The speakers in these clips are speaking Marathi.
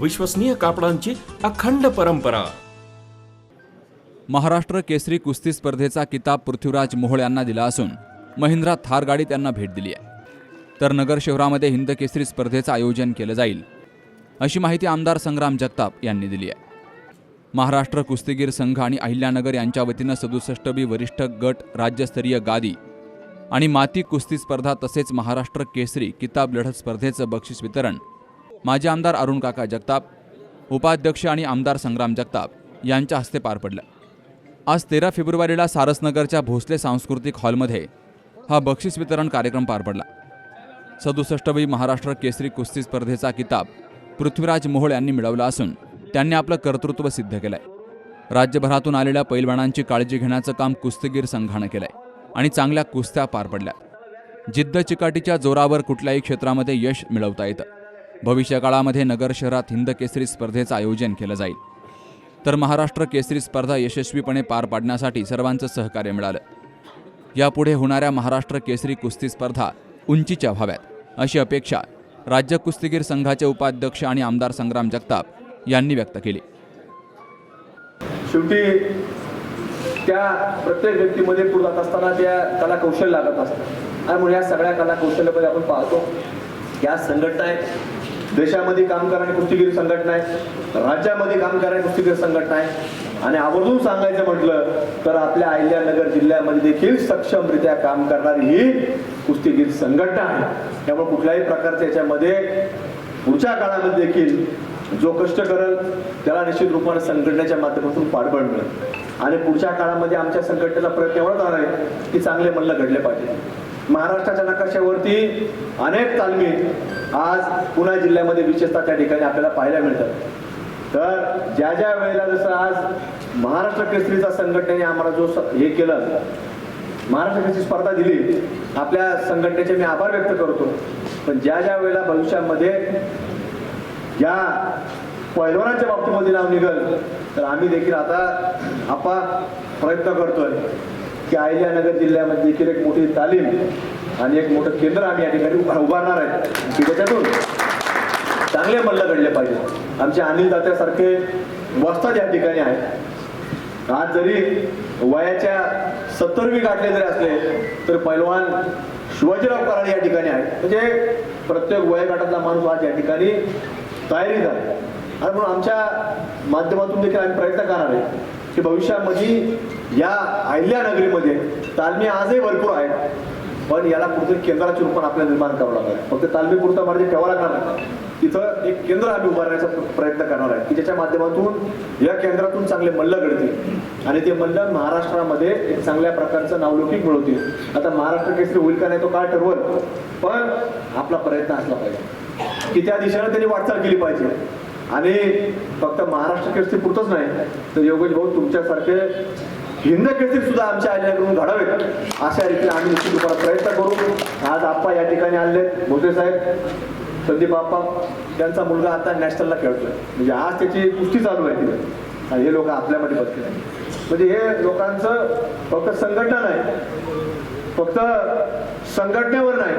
विश्वसनीय कापडांची अखंड परंपरा. महाराष्ट्र केसरी कुस्ती स्पर्धेचा किताब पृथ्वीराज मोहोळ यांना दिला असून महिंद्रा थार गाडी त्यांना भेट दिली आहे. तर नगर शहरामध्ये हिंद केसरी स्पर्धेचं आयोजन केलं जाईल अशी माहिती आमदार संग्राम जगताप यांनी दिली आहे. महाराष्ट्र कुस्तीगीर संघ आणि अहिल्यानगर यांच्या वतीनं सदुसष्ट बी वरिष्ठ गट राज्यस्तरीय गादी आणि माती कुस्ती स्पर्धा तसेच महाराष्ट्र केसरी किताब लढत स्पर्धेचं बक्षीस वितरण माजी आमदार अरुण काका जगताप उपाध्यक्ष आणि आमदार संग्राम जगताप यांच्या हस्ते पार पडलं. आज तेरा फेब्रुवारीला सारसनगरच्या भोसले सांस्कृतिक हॉलमध्ये हा बक्षीस वितरण कार्यक्रम पार पडला. सदुसष्टवी महाराष्ट्र केसरी कुस्ती स्पर्धेचा किताब पृथ्वीराज मोहोळ यांनी मिळवला असून त्यांनी आपलं कर्तृत्व सिद्ध केलंय. राज्यभरातून आलेल्या पैलवानांची काळजी घेण्याचं काम कुस्तीगीर संघानं केलंय आणि चांगल्या कुस्त्या पार पडल्या. जिद्द चिकाटीच्या जोरावर कुठल्याही क्षेत्रामध्ये यश मिळवता येतं. भविष्यकाळामध्ये नगर शहरात हिंद केसरी स्पर्धेचं आयोजन केलं जाईल. तर महाराष्ट्र केसरी स्पर्धा यशस्वीपणे पार पाडण्यासाठी सर्वांचं सहकार्य मिळालं. यापुढे होणाऱ्या महाराष्ट्र केसरी कुस्ती स्पर्धा उंचीच्या व्हाव्यात अशी अपेक्षा राज्य कुस्तीगीर संघाचे उपाध्यक्ष आणि आमदार संग्राम जगताप यांनी व्यक्त केली. शेवटी त्या प्रत्येक व्यक्तीमध्ये पुढे असताना त्या कला कौशल्य लागत असतं. आणि म्हणून या सगळ्या कला कौशल्यामध्ये आपण पाहतो या संघटना आहेत. देशामध्ये काम करणारी कुस्तीगीर संघटना आहे राज्यामध्ये काम करणारी कुस्तीगीर संघटना आहे. आणि आवर्जून सांगायचं म्हटलं तर आपल्या अहिल्यानगर जिल्ह्यामध्ये देखील सक्षमरित्या काम करणारी ही कुस्तीगीर संघटना आहे. त्यामुळे कुठल्याही प्रकारच्या याच्यामध्ये पुढच्या काळामध्ये देखील जो कष्ट करेल त्याला निश्चित रूपाने संघटनेच्या माध्यमातून पाठबळ मिळेल. आणि पुढच्या काळामध्ये आमच्या संघटनेचा प्रयत्न एवढाच राहणार आहे की चांगले मल्ल घडले पाहिजे. महाराष्ट्राच्या नकाशावरती अनेक तालमी आज पुणे जिल्ह्यामध्ये विशेषतः त्या ठिकाणी आपल्याला पाहायला मिळतात. तर ज्या ज्या वेळेला जसं आज महाराष्ट्र केसरीचा संघटनेने आम्हाला जो स- हे केलं महाराष्ट्र केसरी स्पर्धा दिली आपल्या संघटनेचे मी आभार व्यक्त करतो. पण ज्या ज्या वेळेला भविष्यामध्ये ज्या पैलवानाच्या बाबतीमध्ये नाव निघल तर आम्ही देखील आता आपा प्रयत्न करतोय की अहिल्यानगर जिल्ह्यामध्ये देखील एक मोठी तालीम आणि एक मोठं केंद्र आम्ही या ठिकाणी उभारणार आहे. की त्याच्यातून चांगले मल्ल घडले पाहिजे. आमचे अनिल दात्यासारखे वस्ताद या ठिकाणी आहेत. आज जरी वयाच्या सत्तरवी गाठले जरी असले तर पैलवान शिवाजीराव कराड या ठिकाणी आहेत. म्हणजे प्रत्येक वयोगटातला माणूस आज या ठिकाणी तयारीत आहे. आणि म्हणून आमच्या माध्यमातून देखील आम्ही प्रयत्न करणार आहे की भविष्यामध्ये या अहिल्यानगरीमध्ये तालमी आजही भरपूर आहेत पण याला कुठेतरी केंद्राचे रूपात आपल्याला निर्माण करावं लागणार आहे. फक्त तालमी पुरता मार्ग ठेवा लागणार नाही. तिथं एक केंद्र आम्ही उभारण्याचा प्रयत्न करणार आहे की ज्याच्या माध्यमातून या केंद्रातून चांगले मल्ल घडतील. आणि ते मल्ल महाराष्ट्रामध्ये एक चांगल्या प्रकारचं नावलौकिक मिळवतील. आता महाराष्ट्र केसरी होईल का नाही तो काय ठरवल पण आपला प्रयत्न असला पाहिजे. की त्या दिशेनं त्यांनी वाटचाल केली पाहिजे. आणि फक्त महाराष्ट्र केसरी पुरतच नाही तर योगेश भाऊ तुमच्यासारखे हिंद केसरी सुद्धा आमच्या आल्याकडून घडावेत अशा रीतीने आम्ही निश्चित रूपाला प्रयत्न करू. आज आप्पा या ठिकाणी आले भोसे साहेब संदीप आप्पा त्यांचा मुलगा आता नॅशनलला खेळतोय. म्हणजे आज त्याची कुस्ती चालू आहे तिथे. आणि हे लोक आपल्यामध्ये बसले नाही म्हणजे हे लोकांचं फक्त संघटना नाही फक्त संघटनेवर नाही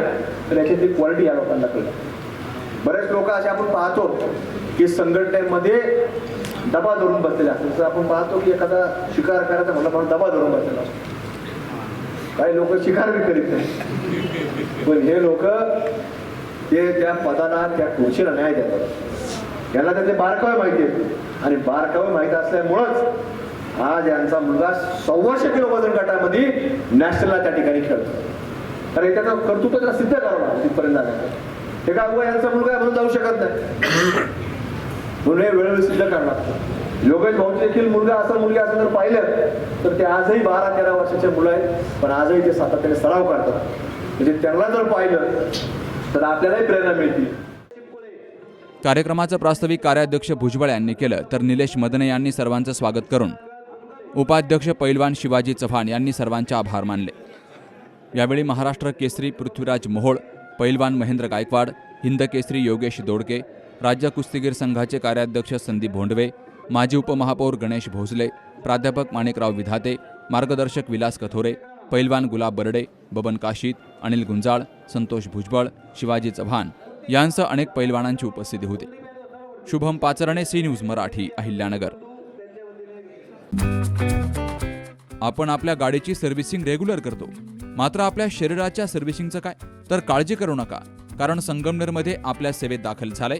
तर याची ती क्वालिटी या लोकांना कळली बरेच लोक असे आपण पाहतो की संघटनेमध्ये डबा धरून बसलेले असतात. जसं आपण पाहतो की एखादा शिकार करायचा म्हटलं पण डबा धरून बसलेला असतो. काही लोक शिकार बी करीत नाही. पण हे लोक ते त्या पदाला त्या खुर्चीला न्याय देतात. यांना त्याचे बारकावे माहिती आहेत. आणि बारकावे माहिती असल्यामुळंच आज यांचा मुलगा सव्वाशे किलो वजन गटामध्ये नॅशनलला त्या ठिकाणी खेळतो. तर त्याचं कर्तृत्व त्याला सिद्ध करावं तिथपर्यंत जाण्याचं ते काय उगा यांचा मुलगा म्हणून जाऊ शकत नाही. म्हणून हे वेळोवेळी सिद्ध करावं लागतं. योगेश भाऊचे देखील मुलगा असं मुलगी असं जर पाहिलं तर ते आजही बारा तेरा वर्षाचे मुलं आहेत पण आजही ते सातत्याने सराव करतात. म्हणजे त्यांना जर पाहिलं तर आपल्यालाही प्रेरणा मिळते. कार्यक्रमाचं प्रास्ताविक कार्याध्यक्ष भुजबळ यांनी केलं तर निलेश मदने यांनी सर्वांचं स्वागत करून उपाध्यक्ष पैलवान शिवाजी चव्हाण यांनी सर्वांचे आभार मानले. यावेळी महाराष्ट्र केसरी पृथ्वीराज मोहोळ पैलवान महेंद्र गायकवाड हिंद केसरी योगेश दोडके राज्य कुस्तीगीर संघाचे कार्याध्यक्ष संदीप भोंडवे माजी उपमहापौर गणेश भोसले प्राध्यापक माणिकराव विधाते मार्गदर्शक विलास कथोरे पैलवान गुलाब बर्डे बबन काशीत अनिल गुंजाळ संतोष भुजबळ शिवाजी चव्हाण यांसह अनेक पैलवानांची उपस्थिती होती. Shubham Pacharne C news Marathi Ahilyanagar. आपण आपल्या गाडीची सर्व्हिसिंग रेग्युलर करतो. मात्र आपल्या शरीराच्या सर्व्हिसिंगचं काय? तर काळजी करू नका. कारण संगमनेरमध्ये आपल्या सेवेत दाखल झालंय.